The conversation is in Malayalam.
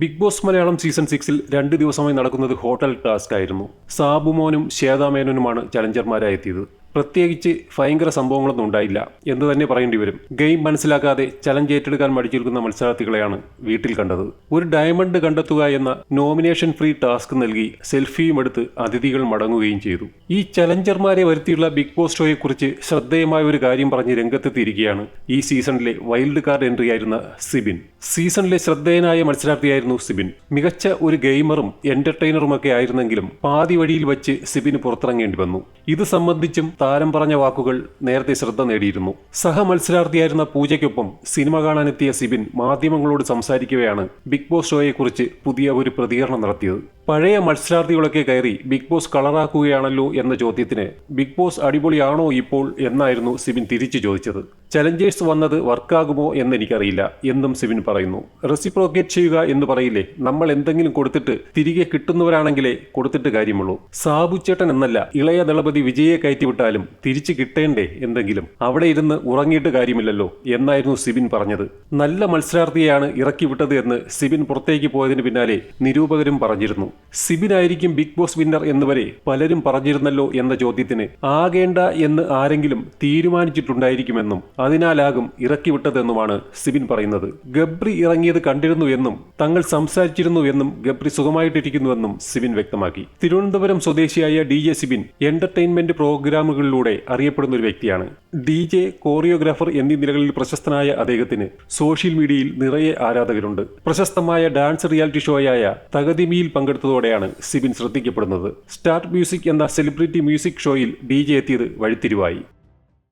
ബിഗ് ബോസ് മലയാളം സീസൺ സിക്സിൽ രണ്ട് ദിവസമായി നടക്കുന്നത് ഹോട്ടൽ ടാസ്ക് ആയിരുന്നു. സാബുമോനും ശ്വേതാമേനോനുമാണ് ചലഞ്ചർമാരായെത്തിയത് പ്രത്യേകിച്ച് ഭയങ്കര സംഭവങ്ങളൊന്നും ഉണ്ടായില്ല എന്ന് തന്നെ പറയേണ്ടി വരും. ഗെയിം മനസ്സിലാക്കാതെ ചലഞ്ച് ഏറ്റെടുക്കാൻ മടിച്ചിരിക്കുന്ന മത്സരാർത്ഥികളെയാണ് വീട്ടിൽ കണ്ടത്. ഒരു ഡയമണ്ട് കണ്ടെത്തുക എന്ന നോമിനേഷൻ ഫ്രീ ടാസ്ക് നൽകി സെൽഫിയും എടുത്ത് അതിഥികൾ മടങ്ങുകയും ചെയ്തു. ഈ ചലഞ്ചർമാരെ വരുത്തിയുള്ള ബിഗ് ബോസ് ഷോയെക്കുറിച്ച് ശ്രദ്ധേയമായ ഒരു കാര്യം പറഞ്ഞ് രംഗത്തെത്തിയിരിക്കുകയാണ് ഈ സീസണിലെ വൈൽഡ് കാർഡ് എൻട്രി ആയിരുന്ന സിബിൻ. സീസണിലെ ശ്രദ്ധേയനായ മത്സരാർത്ഥിയായിരുന്നു സിബിൻ. മികച്ച ഒരു ഗെയിമറും എന്റർടൈനറുമൊക്കെ ആയിരുന്നെങ്കിലും പാതി വഴിയിൽ വെച്ച് സിബിന് പുറത്തിറങ്ങേണ്ടി വന്നു. ഇത് സംബന്ധിച്ചും താരം പറഞ്ഞ വാക്കുകൾ നേരത്തെ ശ്രദ്ധ നേടിയിരുന്നു. സഹ മത്സരാർത്ഥിയായിരുന്ന പൂജയ്ക്കൊപ്പം സിനിമ കാണാനെത്തിയ സിബിൻ മാധ്യമങ്ങളോട് സംസാരിക്കവെയാണ് ബിഗ് ബോസ് ഷോയെക്കുറിച്ച് പുതിയ ഒരു പ്രതികരണം നടത്തിയത്. പഴയ മത്സരാർത്ഥികളൊക്കെ കയറി ബിഗ് ബോസ് കളറാക്കുകയാണല്ലോ എന്ന ചോദ്യത്തിന് ബിഗ് ബോസ് അടിപൊളിയാണോ ഇപ്പോൾ എന്നായിരുന്നു സിബിൻ തിരിച്ചു ചോദിച്ചത്. ചലഞ്ചേഴ്സ് വന്നത് വർക്കാകുമോ എന്ന് എനിക്കറിയില്ല എന്നും സിവിൻ പറയുന്നു. റെസിപ്രോക്കേറ്റ് ചെയ്യുക എന്ന് പറയില്ലേ നമ്മൾ എന്തെങ്കിലും കൊടുത്തിട്ട് തിരികെ കിട്ടുന്നവരാണെങ്കിലേ കൊടുത്തിട്ട് കാര്യമുള്ളൂ. സാബുച്ചേട്ടൻ എന്നല്ല ഇളയ ദളപതി വിജയെ കയറ്റിവിട്ടാലും തിരിച്ചു കിട്ടേണ്ടേ എന്തെങ്കിലും. അവിടെ ഇരുന്ന് ഉറങ്ങിയിട്ട് കാര്യമില്ലല്ലോ എന്നായിരുന്നു സിബിൻ പറഞ്ഞത്. നല്ല മത്സരാർത്ഥിയെയാണ് ഇറക്കി വിട്ടത് എന്ന് സിബിൻ പുറത്തേക്ക് പോയതിന് പിന്നാലെ നിരൂപകരും പറഞ്ഞിരുന്നു. സിബിനായിരിക്കും ബിഗ് ബോസ് വിന്നർ എന്നുവരെ പലരും പറഞ്ഞിരുന്നല്ലോ എന്ന ചോദ്യത്തിന് ആകേണ്ട എന്ന് ആരെങ്കിലും തീരുമാനിച്ചിട്ടുണ്ടായിരിക്കുമെന്നും അതിനാലാകും ഇറക്കിവിട്ടതെന്നുമാണ് സിബിൻ പറയുന്നത്. ഗബ്രി ഇറങ്ങിയത് കണ്ടിരുന്നു എന്നും തങ്ങൾ സംസാരിച്ചിരുന്നു എന്നും ഗബ്രി സുഖമായിട്ടിരിക്കുന്നുവെന്നും സിബിൻ വ്യക്തമാക്കി. തിരുവനന്തപുരം സ്വദേശിയായ ഡി ജെ സിബിൻ എന്റർടൈൻമെന്റ് പ്രോഗ്രാമുകളിലൂടെ അറിയപ്പെടുന്ന ഒരു വ്യക്തിയാണ്. ഡി ജെ കോറിയോഗ്രാഫർ എന്നീ നിലകളിൽ പ്രശസ്തനായ അദ്ദേഹത്തിന് സോഷ്യൽ മീഡിയയിൽ നിറയെ ആരാധകരുണ്ട്. പ്രശസ്തമായ ഡാൻസ് റിയാലിറ്റി ഷോയായ തകതിമിയിൽ പങ്കെടുത്തതോടെയാണ് സിബിൻ ശ്രദ്ധിക്കപ്പെടുന്നത്. സ്റ്റാർട്ട് മ്യൂസിക് എന്ന സെലിബ്രിറ്റി മ്യൂസിക് ഷോയിൽ ഡി ജെ എത്തിയത് വഴിത്തിരിവായി.